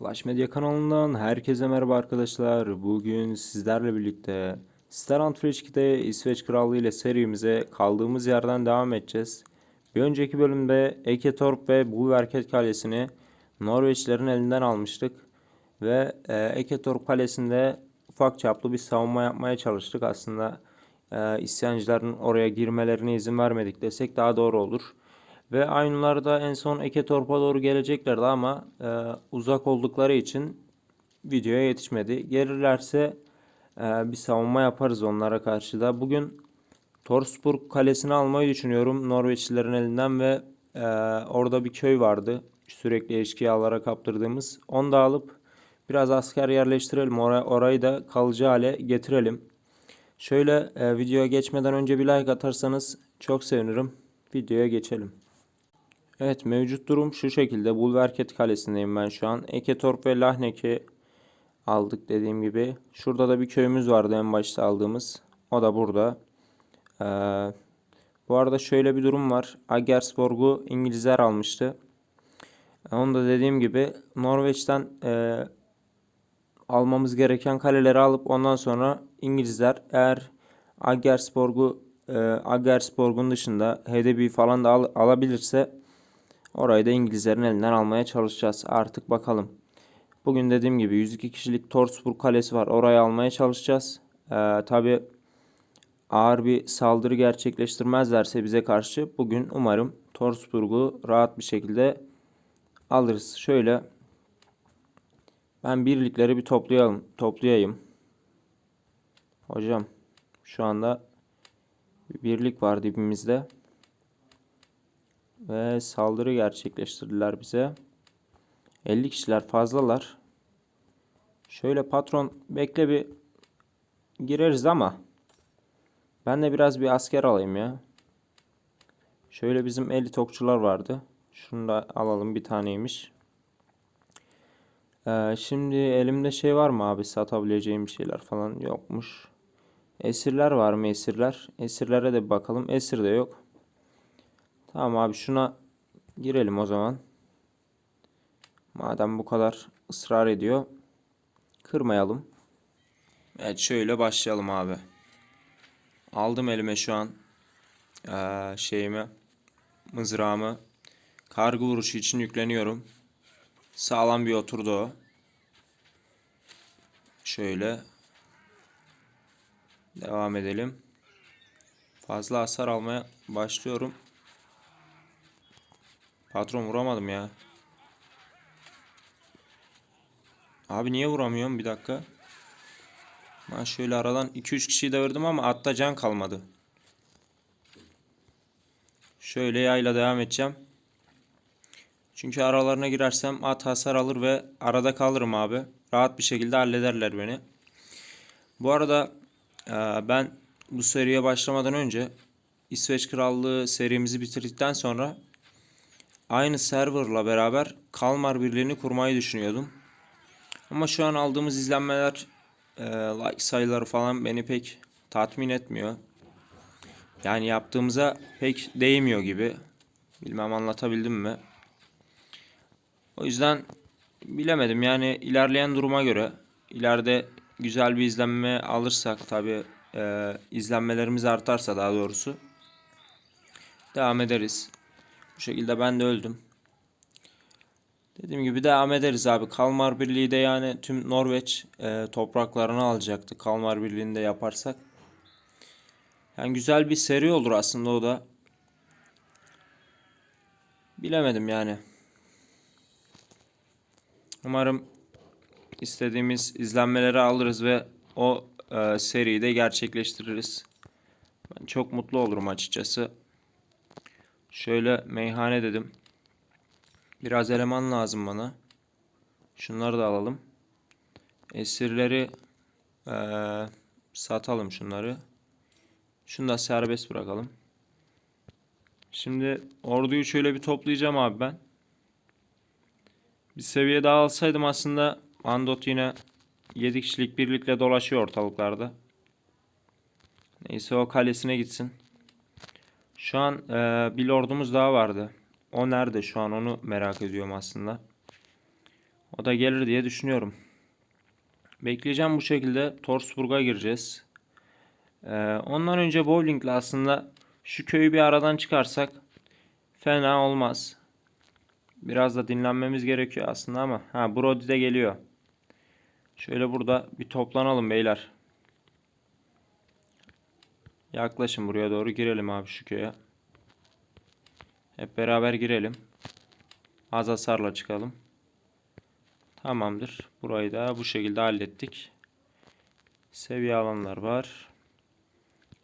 Flash Media kanalından herkese merhaba arkadaşlar. Bugün sizlerle birlikte Sterant Frişki'de İsveç Krallığı ile serimize kaldığımız yerden devam edeceğiz. Bir önceki bölümde Eketorp ve Bulverket Kalesi'ni Norveçlerin elinden almıştık. Ve e, Eketorp Kalesi'nde ufak çaplı bir savunma yapmaya çalıştık. Aslında e, isyancıların oraya girmelerine izin vermedik desek daha doğru olur. Ve Aynular da en son Eketorp'a doğru geleceklerdi ama e, uzak oldukları için videoya yetişmedi. Gelirlerse e, bir savunma yaparız onlara karşı da. Bugün Torsburg Kalesi'ni almayı düşünüyorum Norveçlilerin elinden ve e, orada bir köy vardı. Sürekli eşkıyalara kaptırdığımız. Onu da alıp biraz asker yerleştirelim. Oraya, orayı da kalıcı hale getirelim. Şöyle e, videoya geçmeden önce bir like atarsanız çok sevinirim. Videoya geçelim. Evet mevcut durum şu şekilde. Bulverket Kalesi'ndeyim ben şu an. Eketorp ve Lahnek'i aldık dediğim gibi. Şurada da bir köyümüz vardı en başta aldığımız. O da burada. Ee, bu arada şöyle bir durum var. Agersborg'u İngilizler almıştı. Onu da dediğim gibi Norveç'ten e, almamız gereken kaleleri alıp ondan sonra İngilizler eğer Agersborg'u e, Agersborg'un dışında Hedeby falan da al, alabilirse Orayı da İngilizlerin elinden almaya çalışacağız. Artık bakalım. Bugün dediğim gibi 102 kişilik Torsburg Kalesi var. Orayı almaya çalışacağız. Ee, Tabi ağır bir saldırı gerçekleştirmezlerse bize karşı bugün umarım Torsburg'u rahat bir şekilde alırız. Şöyle ben birlikleri bir toplayalım, toplayayım. Hocam şu anda bir birlik var dibimizde ve saldırı gerçekleştirdiler bize. 50 kişiler fazlalar. Şöyle patron bekle bir gireriz ama ben de biraz bir asker alayım ya. Şöyle bizim elit okçular vardı. Şunu da alalım bir taneymiş. Ee, şimdi elimde şey var mı abi satabileceğim şeyler falan yokmuş. Esirler var mı esirler? Esirlere de bakalım. Esir de yok. Tamam abi şuna girelim o zaman. Madem bu kadar ısrar ediyor. Kırmayalım. Evet şöyle başlayalım abi. Aldım elime şu an ee, şeyimi mızrağımı. Kargı vuruşu için yükleniyorum. Sağlam bir oturdu o. Şöyle devam edelim. Fazla hasar almaya başlıyorum. Patron vuramadım ya. Abi niye vuramıyorum bir dakika. Ben şöyle aradan 2-3 kişiyi devirdim ama atta can kalmadı. Şöyle yayla devam edeceğim. Çünkü aralarına girersem at hasar alır ve arada kalırım abi. Rahat bir şekilde hallederler beni. Bu arada e, ben bu seriye başlamadan önce İsveç Krallığı serimizi bitirdikten sonra aynı serverla beraber Kalmar Birliği'ni kurmayı düşünüyordum. Ama şu an aldığımız izlenmeler, e, like sayıları falan beni pek tatmin etmiyor. Yani yaptığımıza pek değmiyor gibi. Bilmem anlatabildim mi? O yüzden bilemedim yani ilerleyen duruma göre ileride güzel bir izlenme alırsak tabi e, izlenmelerimiz artarsa daha doğrusu devam ederiz. Bu şekilde ben de öldüm. Dediğim gibi devam ederiz abi. Kalmar Birliği de yani tüm Norveç e, topraklarını alacaktı. Kalmar Birliği'ni de yaparsak. Yani güzel bir seri olur aslında o da. Bilemedim yani. Umarım istediğimiz izlenmeleri alırız ve o e, seriyi de gerçekleştiririz. Ben çok mutlu olurum açıkçası. Şöyle meyhane dedim. Biraz eleman lazım bana. Şunları da alalım. Esirleri ee, satalım şunları. Şunu da serbest bırakalım. Şimdi orduyu şöyle bir toplayacağım abi ben. Bir seviye daha alsaydım aslında Andot yine 7 kişilik birlikle dolaşıyor ortalıklarda. Neyse o kalesine gitsin. Şu an e, bir lordumuz daha vardı. O nerede şu an onu merak ediyorum aslında. O da gelir diye düşünüyorum. Bekleyeceğim bu şekilde. Torsburg'a gireceğiz. Ee, ondan önce bowlingle aslında şu köyü bir aradan çıkarsak fena olmaz. Biraz da dinlenmemiz gerekiyor aslında ama. Ha Brody de geliyor. Şöyle burada bir toplanalım beyler. Yaklaşın buraya doğru girelim abi şu köye. Hep beraber girelim. Az hasarla çıkalım. Tamamdır. Burayı da bu şekilde hallettik. Seviye alanlar var.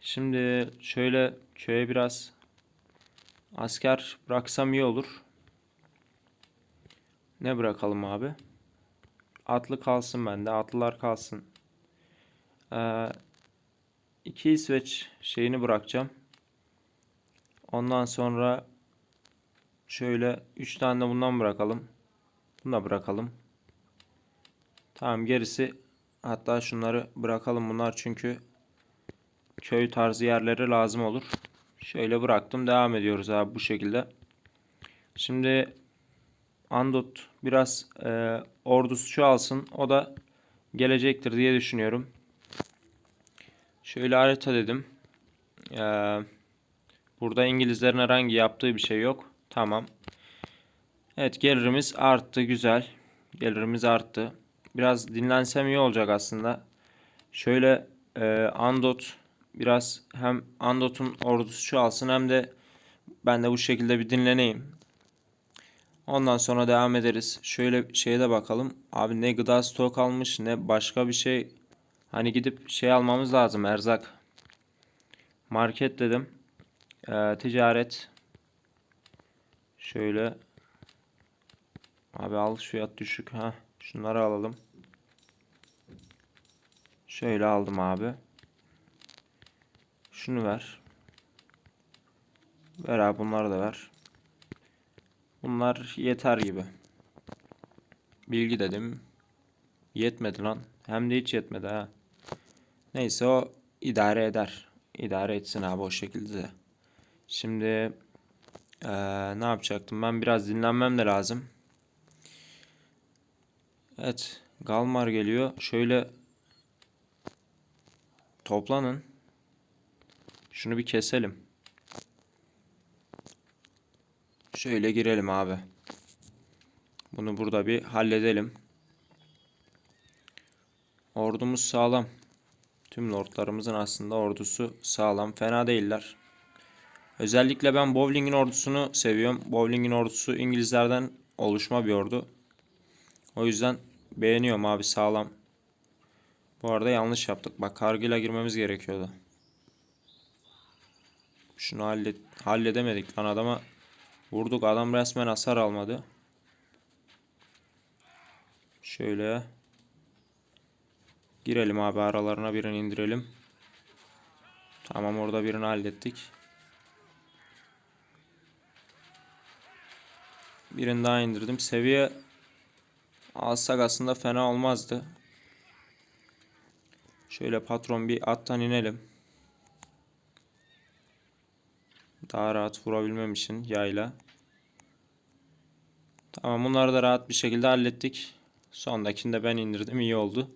Şimdi şöyle köye biraz asker bıraksam iyi olur. Ne bırakalım abi? Atlı kalsın bende. Atlılar kalsın. Ee, iki İsveç şeyini bırakacağım. Ondan sonra şöyle üç tane de bundan bırakalım. Bunu bırakalım. Tamam gerisi hatta şunları bırakalım bunlar çünkü köy tarzı yerlere lazım olur. Şöyle bıraktım. Devam ediyoruz abi bu şekilde. Şimdi Andot biraz e, ordusu çoğalsın. O da gelecektir diye düşünüyorum. Şöyle harita dedim. Ee, burada İngilizlerin herhangi yaptığı bir şey yok. Tamam. Evet gelirimiz arttı. Güzel. Gelirimiz arttı. Biraz dinlensem iyi olacak aslında. Şöyle e, Andot biraz hem Andot'un ordusu çoğalsın hem de ben de bu şekilde bir dinleneyim. Ondan sonra devam ederiz. Şöyle şeye de bakalım. Abi ne gıda stok almış ne başka bir şey. Hani gidip şey almamız lazım erzak. Market dedim. Ee, ticaret. Şöyle. Abi al fiyat düşük. ha. Şunları alalım. Şöyle aldım abi. Şunu ver. Ver abi bunları da ver. Bunlar yeter gibi. Bilgi dedim. Yetmedi lan. Hem de hiç yetmedi ha. Neyse o idare eder. İdare etsin abi o şekilde. Şimdi eee, ne yapacaktım? Ben biraz dinlenmem de lazım. Evet. Galmar geliyor. Şöyle toplanın. Şunu bir keselim. Şöyle girelim abi. Bunu burada bir halledelim. Ordumuz sağlam. Tüm lordlarımızın aslında ordusu sağlam. Fena değiller. Özellikle ben Bowling'in ordusunu seviyorum. Bowling'in ordusu İngilizlerden oluşma bir ordu. O yüzden beğeniyorum abi sağlam. Bu arada yanlış yaptık. Bak kargıyla girmemiz gerekiyordu. Şunu hallet halledemedik lan adama vurduk. Adam resmen hasar almadı. Şöyle girelim abi aralarına birini indirelim. Tamam orada birini hallettik. Birini daha indirdim. Seviye alsak aslında fena olmazdı. Şöyle patron bir attan inelim. Daha rahat vurabilmem için yayla. Tamam bunları da rahat bir şekilde hallettik. Sondakini de ben indirdim. iyi oldu.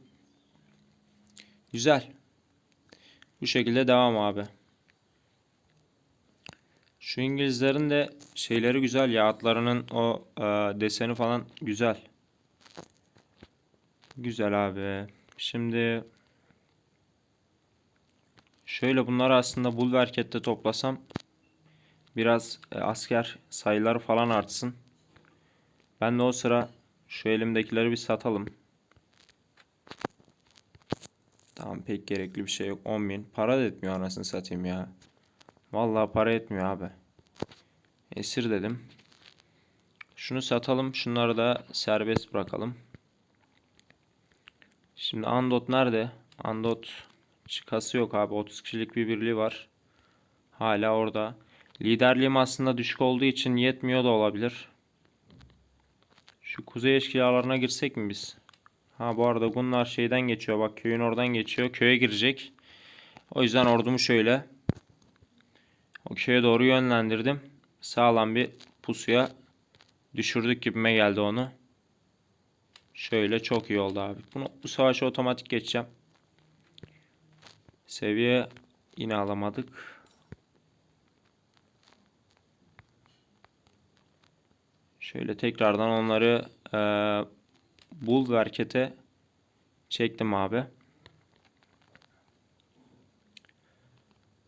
Güzel. Bu şekilde devam abi. Şu İngilizlerin de şeyleri güzel ya atlarının o e, deseni falan güzel. Güzel abi. Şimdi şöyle bunları aslında Bulwarket'te toplasam biraz e, asker sayıları falan artsın. Ben de o sıra şu elimdekileri bir satalım. Tamam pek gerekli bir şey yok. 10.000. Para da etmiyor anasını satayım ya. Vallahi para etmiyor abi. Esir dedim. Şunu satalım. Şunları da serbest bırakalım. Şimdi Andot nerede? Andot çıkası yok abi. 30 kişilik bir birliği var. Hala orada. Liderliğim aslında düşük olduğu için yetmiyor da olabilir. Şu kuzey eşkıyalarına girsek mi biz? Ha bu arada bunlar şeyden geçiyor. Bak köyün oradan geçiyor. Köye girecek. O yüzden ordumu şöyle o köye doğru yönlendirdim. Sağlam bir pusuya düşürdük gibime geldi onu. Şöyle çok iyi oldu abi. Bunu bu savaşa otomatik geçeceğim. Seviye yine alamadık. Şöyle tekrardan onları eee Bulwark'e çektim abi.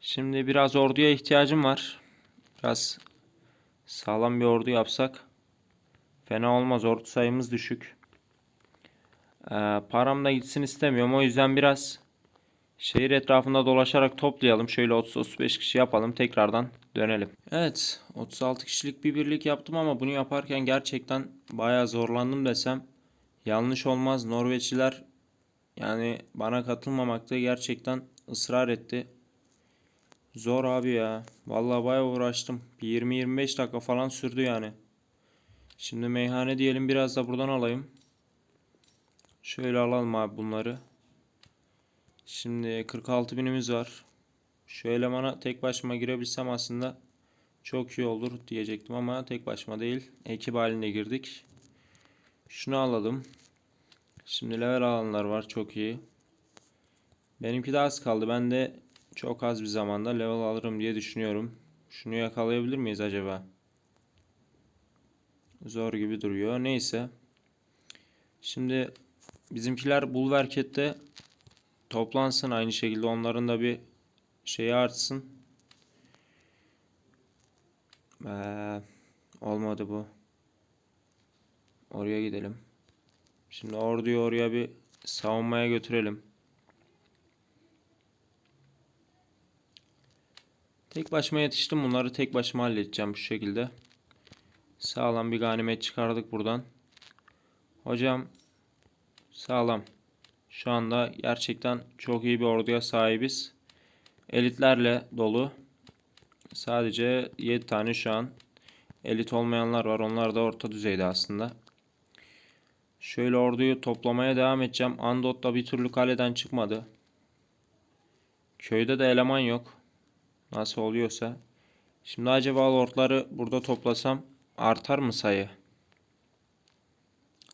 Şimdi biraz orduya ihtiyacım var. Biraz sağlam bir ordu yapsak fena olmaz. Ordu sayımız düşük. Ee, param da gitsin istemiyorum. O yüzden biraz şehir etrafında dolaşarak toplayalım. Şöyle 30-35 kişi yapalım. Tekrardan dönelim. Evet. 36 kişilik bir birlik yaptım ama bunu yaparken gerçekten bayağı zorlandım desem yanlış olmaz. Norveçliler yani bana katılmamakta gerçekten ısrar etti. Zor abi ya. Vallahi bayağı uğraştım. Bir 20-25 dakika falan sürdü yani. Şimdi meyhane diyelim biraz da buradan alayım. Şöyle alalım abi bunları. Şimdi 46 binimiz var. Şu elemana tek başıma girebilsem aslında çok iyi olur diyecektim ama tek başıma değil. Ekip halinde girdik. Şunu alalım. Şimdi level alanlar var çok iyi. Benimki de az kaldı. Ben de çok az bir zamanda level alırım diye düşünüyorum. Şunu yakalayabilir miyiz acaba? Zor gibi duruyor. Neyse. Şimdi bizimkiler Bulwark'te toplansın aynı şekilde onların da bir şeyi artsın. Ee, olmadı bu. Oraya gidelim. Şimdi orduyu oraya bir savunmaya götürelim. Tek başıma yetiştim. Bunları tek başıma halledeceğim şu şekilde. Sağlam bir ganimet çıkardık buradan. Hocam sağlam. Şu anda gerçekten çok iyi bir orduya sahibiz. Elitlerle dolu. Sadece 7 tane şu an elit olmayanlar var. Onlar da orta düzeyde aslında. Şöyle orduyu toplamaya devam edeceğim. Andot da bir türlü kaleden çıkmadı. Köyde de eleman yok. Nasıl oluyorsa. Şimdi acaba lordları burada toplasam artar mı sayı?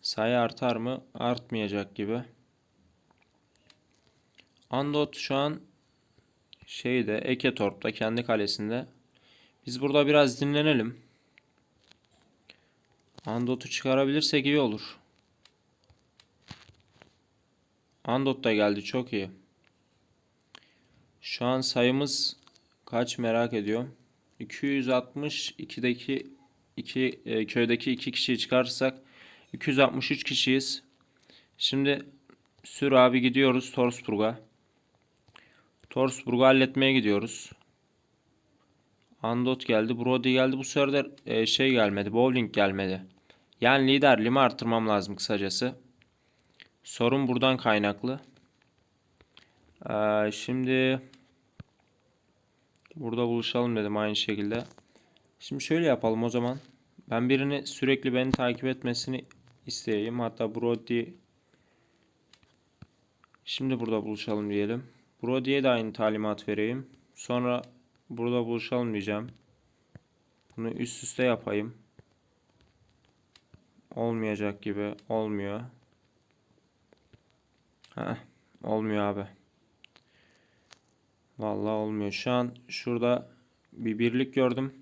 Sayı artar mı? Artmayacak gibi. Andot şu an şeyde Eketorp'ta kendi kalesinde. Biz burada biraz dinlenelim. Andot'u çıkarabilirsek iyi olur. Andot da geldi çok iyi. Şu an sayımız kaç merak ediyorum. 262'deki iki e, köydeki iki kişiyi çıkarırsak 263 kişiyiz. Şimdi sür abi gidiyoruz Torsburg'a. Torsburg'u halletmeye gidiyoruz. Andot geldi. Brody geldi. Bu sefer de e, şey gelmedi. Bowling gelmedi. Yani liderliğimi arttırmam lazım kısacası. Sorun buradan kaynaklı. Ee, şimdi burada buluşalım dedim aynı şekilde. Şimdi şöyle yapalım o zaman. Ben birini sürekli beni takip etmesini isteyeyim. Hatta Brody Şimdi burada buluşalım diyelim. Brody'ye de aynı talimat vereyim. Sonra burada buluşalım diyeceğim. Bunu üst üste yapayım. Olmayacak gibi. Olmuyor. Heh, olmuyor abi. Vallahi olmuyor. Şu an şurada bir birlik gördüm.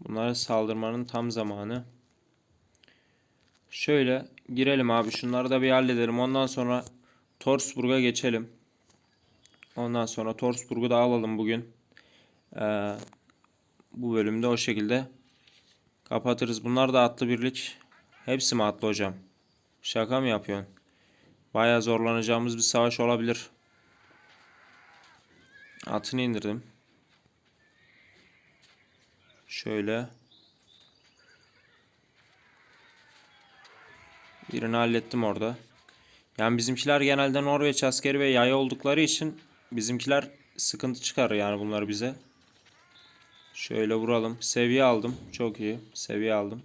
Bunlara saldırmanın tam zamanı. Şöyle girelim abi. Şunları da bir halledelim. Ondan sonra Torsburg'a geçelim. Ondan sonra Torsburg'u da alalım bugün. Ee, bu bölümde o şekilde kapatırız. Bunlar da atlı birlik. Hepsi mi atlı hocam? Şaka mı yapıyorsun? Bayağı zorlanacağımız bir savaş olabilir. Atını indirdim. Şöyle. Birini hallettim orada. Yani bizimkiler genelde Norveç askeri ve yay oldukları için bizimkiler sıkıntı çıkar yani bunlar bize. Şöyle vuralım. Seviye aldım. Çok iyi. Seviye aldım.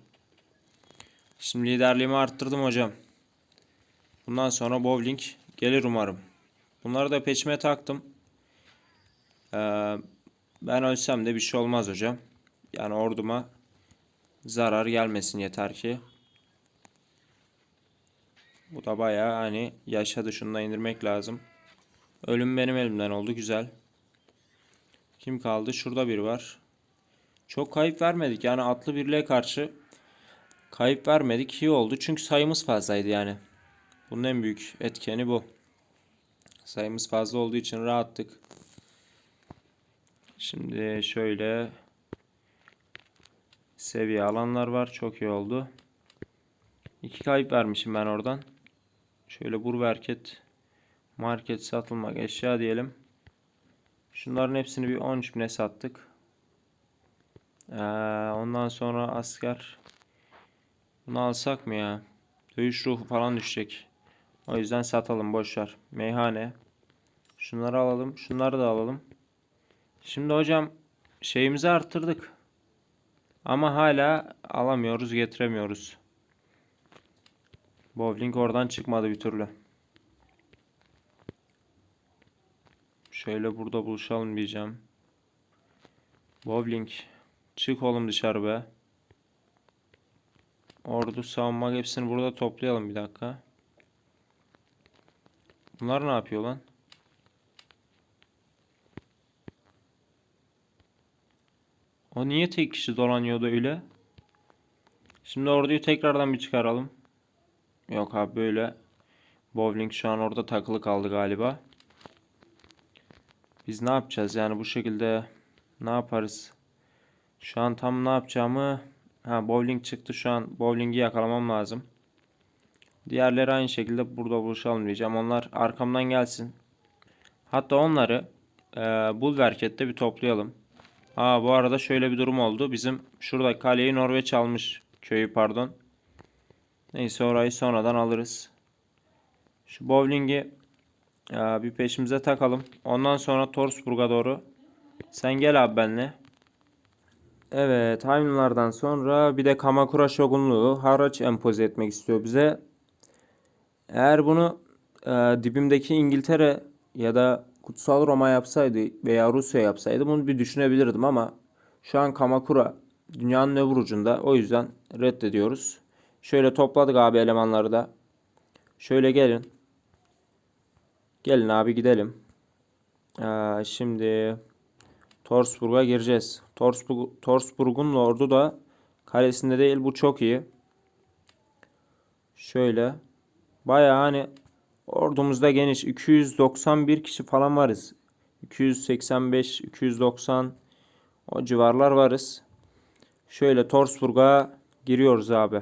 Şimdi liderliğimi arttırdım hocam. Bundan sonra bowling gelir umarım. Bunları da peçime taktım. Ee, ben ölsem de bir şey olmaz hocam. Yani orduma Zarar gelmesin yeter ki. Bu da bayağı hani yaşadı şunu da indirmek lazım. Ölüm benim elimden oldu güzel. Kim kaldı? Şurada biri var. Çok kayıp vermedik yani atlı birliğe karşı kayıp vermedik iyi oldu. Çünkü sayımız fazlaydı yani. Bunun en büyük etkeni bu. Sayımız fazla olduğu için rahattık. Şimdi şöyle seviye alanlar var. Çok iyi oldu. İki kayıp vermişim ben oradan. Şöyle bur market market satılmak eşya diyelim. Şunların hepsini bir 13 bine sattık. Ee, ondan sonra asker bunu alsak mı ya? Dövüş ruhu falan düşecek. O yüzden satalım boşver. Meyhane. Şunları alalım. Şunları da alalım. Şimdi hocam şeyimizi arttırdık. Ama hala alamıyoruz, getiremiyoruz. Bowling oradan çıkmadı bir türlü. Şöyle burada buluşalım diyeceğim. Bowling. Çık oğlum dışarı be. Ordu savunmak hepsini burada toplayalım bir dakika. Bunlar ne yapıyor lan? O niye tek kişi dolanıyordu öyle? Şimdi orduyu tekrardan bir çıkaralım. Yok abi böyle. Bowling şu an orada takılı kaldı galiba. Biz ne yapacağız yani bu şekilde ne yaparız? Şu an tam ne yapacağımı ha bowling çıktı şu an bowlingi yakalamam lazım. Diğerleri aynı şekilde burada buluşalım diyeceğim. Onlar arkamdan gelsin. Hatta onları e, Bulverket'te bir toplayalım. Aa bu arada şöyle bir durum oldu. Bizim şurada kaleyi Norveç almış. Köyü pardon. Neyse orayı sonradan alırız. Şu bowling'i e, bir peşimize takalım. Ondan sonra Torsburg'a doğru. Sen gel abi benle. Evet, Haymunlardan sonra bir de Kamakura Shogunluğu haraç empoze etmek istiyor bize. Eğer bunu e, dibimdeki İngiltere ya da Kutsal Roma yapsaydı veya Rusya yapsaydı bunu bir düşünebilirdim ama şu an Kamakura dünyanın öbür ucunda o yüzden reddediyoruz. Şöyle topladık abi elemanları da. Şöyle gelin. Gelin abi gidelim. Ee, şimdi Torsburg'a gireceğiz. Torsburg, Torsburg'un ordu da kalesinde değil. Bu çok iyi. Şöyle. Baya hani ordumuzda geniş. 291 kişi falan varız. 285, 290 o civarlar varız. Şöyle Torsburg'a giriyoruz abi.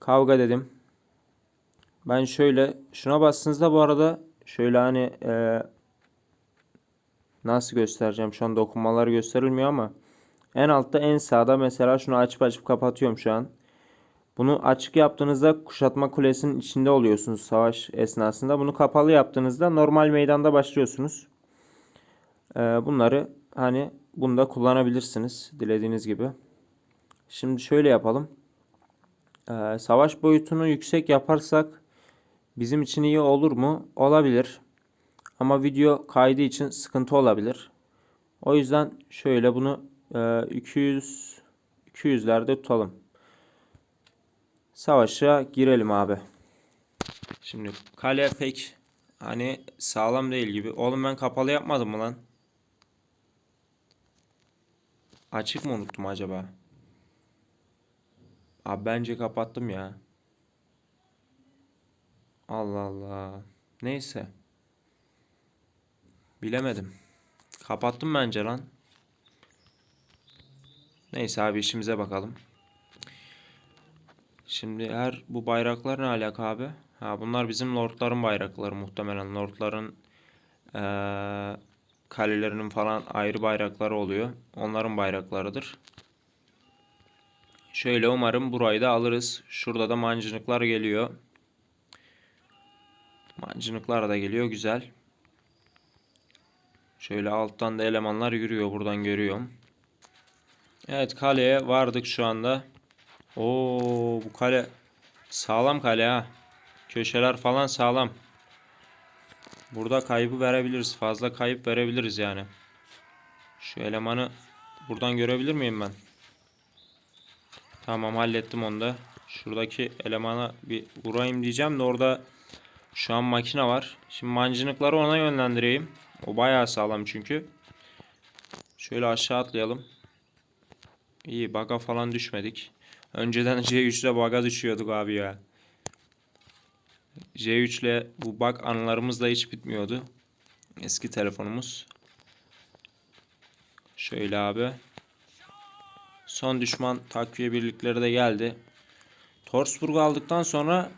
Kavga dedim. Ben şöyle şuna bastığınızda bu arada şöyle hani e, nasıl göstereceğim şu an dokunmalar gösterilmiyor ama en altta en sağda mesela şunu açıp açıp kapatıyorum şu an. Bunu açık yaptığınızda kuşatma kulesinin içinde oluyorsunuz savaş esnasında. Bunu kapalı yaptığınızda normal meydanda başlıyorsunuz. Ee, bunları hani bunda kullanabilirsiniz dilediğiniz gibi. Şimdi şöyle yapalım. Ee, savaş boyutunu yüksek yaparsak bizim için iyi olur mu? Olabilir. Ama video kaydı için sıkıntı olabilir. O yüzden şöyle bunu e, 200 200'lerde tutalım. Savaşa girelim abi. Şimdi kale pek hani sağlam değil gibi. Oğlum ben kapalı yapmadım mı lan? Açık mı unuttum acaba? Abi bence kapattım ya. Allah Allah. Neyse. Bilemedim. Kapattım bence lan. Neyse abi işimize bakalım. Şimdi her bu bayraklar ne alaka abi? Ha bunlar bizim lordların bayrakları muhtemelen. Lordların eee, kalelerinin falan ayrı bayrakları oluyor. Onların bayraklarıdır. Şöyle umarım burayı da alırız. Şurada da mancınıklar geliyor. Mancınıklar da geliyor güzel. Şöyle alttan da elemanlar yürüyor buradan görüyorum. Evet kaleye vardık şu anda. Oo bu kale sağlam kale ha. Köşeler falan sağlam. Burada kaybı verebiliriz. Fazla kayıp verebiliriz yani. Şu elemanı buradan görebilir miyim ben? Tamam hallettim onu da. Şuradaki elemana bir vurayım diyeceğim de orada şu an makine var. Şimdi mancınıkları ona yönlendireyim. O bayağı sağlam çünkü. Şöyle aşağı atlayalım. İyi baga falan düşmedik. Önceden C3'le baga düşüyorduk abi ya. J3 ile bu bug anılarımız da hiç bitmiyordu. Eski telefonumuz. Şöyle abi. Son düşman takviye birlikleri de geldi. Torsburg'u aldıktan sonra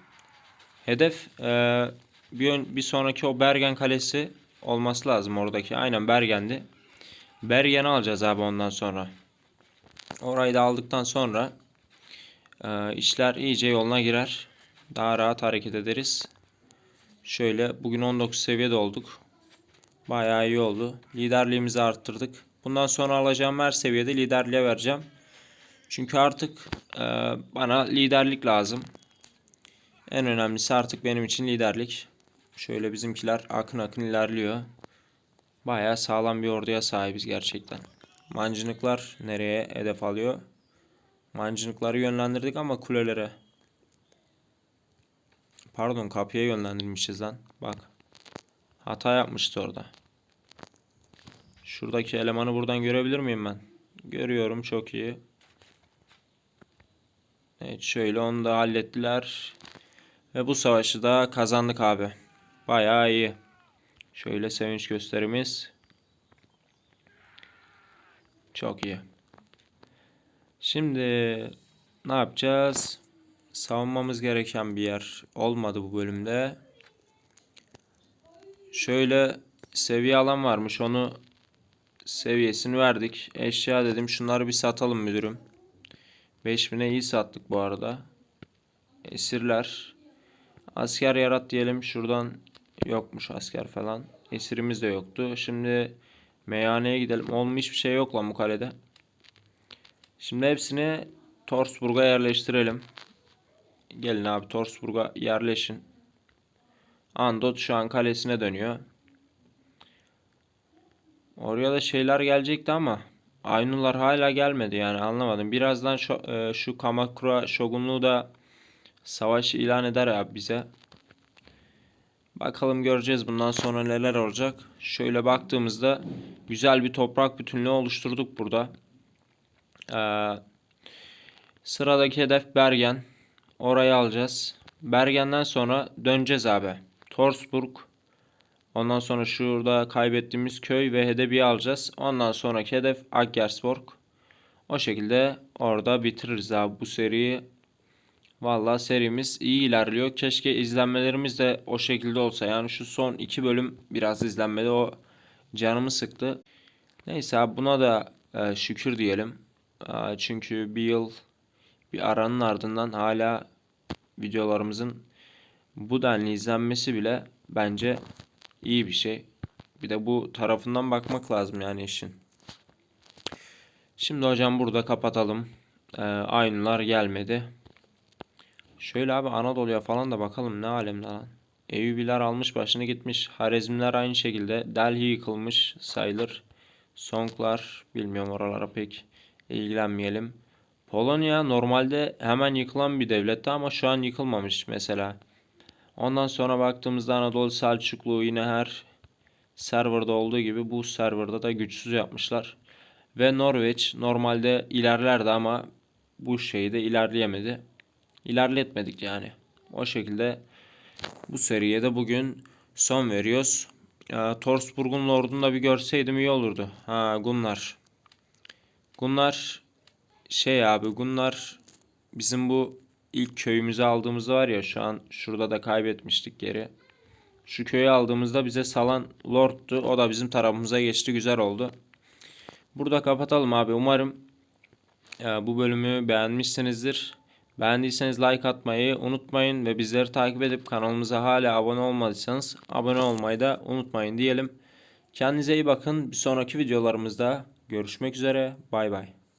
hedef eee, bir, bir sonraki o Bergen Kalesi olması lazım oradaki. Aynen Bergen'di. Bergen'i alacağız abi ondan sonra. Orayı da aldıktan sonra eee, işler iyice yoluna girer. Daha rahat hareket ederiz. Şöyle bugün 19 seviyede olduk. Bayağı iyi oldu. Liderliğimizi arttırdık. Bundan sonra alacağım her seviyede liderliğe vereceğim. Çünkü artık e, bana liderlik lazım. En önemlisi artık benim için liderlik. Şöyle bizimkiler akın akın ilerliyor. Bayağı sağlam bir orduya sahibiz gerçekten. Mancınıklar nereye hedef alıyor? Mancınıkları yönlendirdik ama kulelere. Pardon kapıya yönlendirmişiz lan. Bak. Hata yapmıştı orada. Şuradaki elemanı buradan görebilir miyim ben? Görüyorum çok iyi. Evet şöyle onu da hallettiler. Ve bu savaşı da kazandık abi. Bayağı iyi. Şöyle sevinç gösterimiz. Çok iyi. Şimdi ne yapacağız? Savunmamız gereken bir yer olmadı bu bölümde. Şöyle seviye alan varmış. Onu seviyesini verdik. Eşya dedim. Şunları bir satalım müdürüm. 5000'e iyi sattık bu arada. Esirler. Asker yarat diyelim. Şuradan yokmuş asker falan. Esirimiz de yoktu. Şimdi meyhaneye gidelim. Olmuş bir şey yok lan bu kalede. Şimdi hepsini Torsburg'a yerleştirelim. Gelin abi Torsburg'a yerleşin. Andot şu an kalesine dönüyor. Oraya da şeyler gelecekti ama Aynular hala gelmedi yani anlamadım. Birazdan şu, e, şu Kamakura şogunluğu da savaş ilan eder abi bize. Bakalım göreceğiz bundan sonra neler olacak. Şöyle baktığımızda güzel bir toprak bütünlüğü oluşturduk burada. Ee, sıradaki hedef Bergen. Orayı alacağız. Bergen'den sonra döneceğiz abi. Torsburg. Ondan sonra şurada kaybettiğimiz köy ve Hedebi'yi alacağız. Ondan sonraki hedef Aggersborg. O şekilde orada bitiririz abi bu seriyi. Valla serimiz iyi ilerliyor. Keşke izlenmelerimiz de o şekilde olsa. Yani şu son iki bölüm biraz izlenmedi. O canımı sıktı. Neyse buna da e, şükür diyelim. E, çünkü bir yıl bir aranın ardından hala videolarımızın bu denli izlenmesi bile bence iyi bir şey. Bir de bu tarafından bakmak lazım yani işin. Şimdi hocam burada kapatalım. Ee, Aynular gelmedi. Şöyle abi Anadolu'ya falan da bakalım ne alemde lan. Eyyubiler almış başını gitmiş. Harezmler aynı şekilde. Delhi yıkılmış sayılır. Songlar bilmiyorum oralara pek ilgilenmeyelim. Polonya normalde hemen yıkılan bir devletti ama şu an yıkılmamış mesela. Ondan sonra baktığımızda Anadolu Selçuklu yine her serverda olduğu gibi bu serverda da güçsüz yapmışlar. Ve Norveç normalde ilerlerdi ama bu şeyde ilerleyemedi. İlerletmedik yani. O şekilde bu seriye de bugün son veriyoruz. Ee, Torsburg'un lordunu da bir görseydim iyi olurdu. Ha Gunnar. Gunnar şey abi Gunnar bizim bu ilk köyümüzü aldığımızda var ya şu an şurada da kaybetmiştik geri. Şu köyü aldığımızda bize salan lordtu. O da bizim tarafımıza geçti. Güzel oldu. Burada kapatalım abi. Umarım e, bu bölümü beğenmişsinizdir. Beğendiyseniz like atmayı unutmayın ve bizleri takip edip kanalımıza hala abone olmadıysanız abone olmayı da unutmayın diyelim. Kendinize iyi bakın. Bir sonraki videolarımızda görüşmek üzere. Bay bay.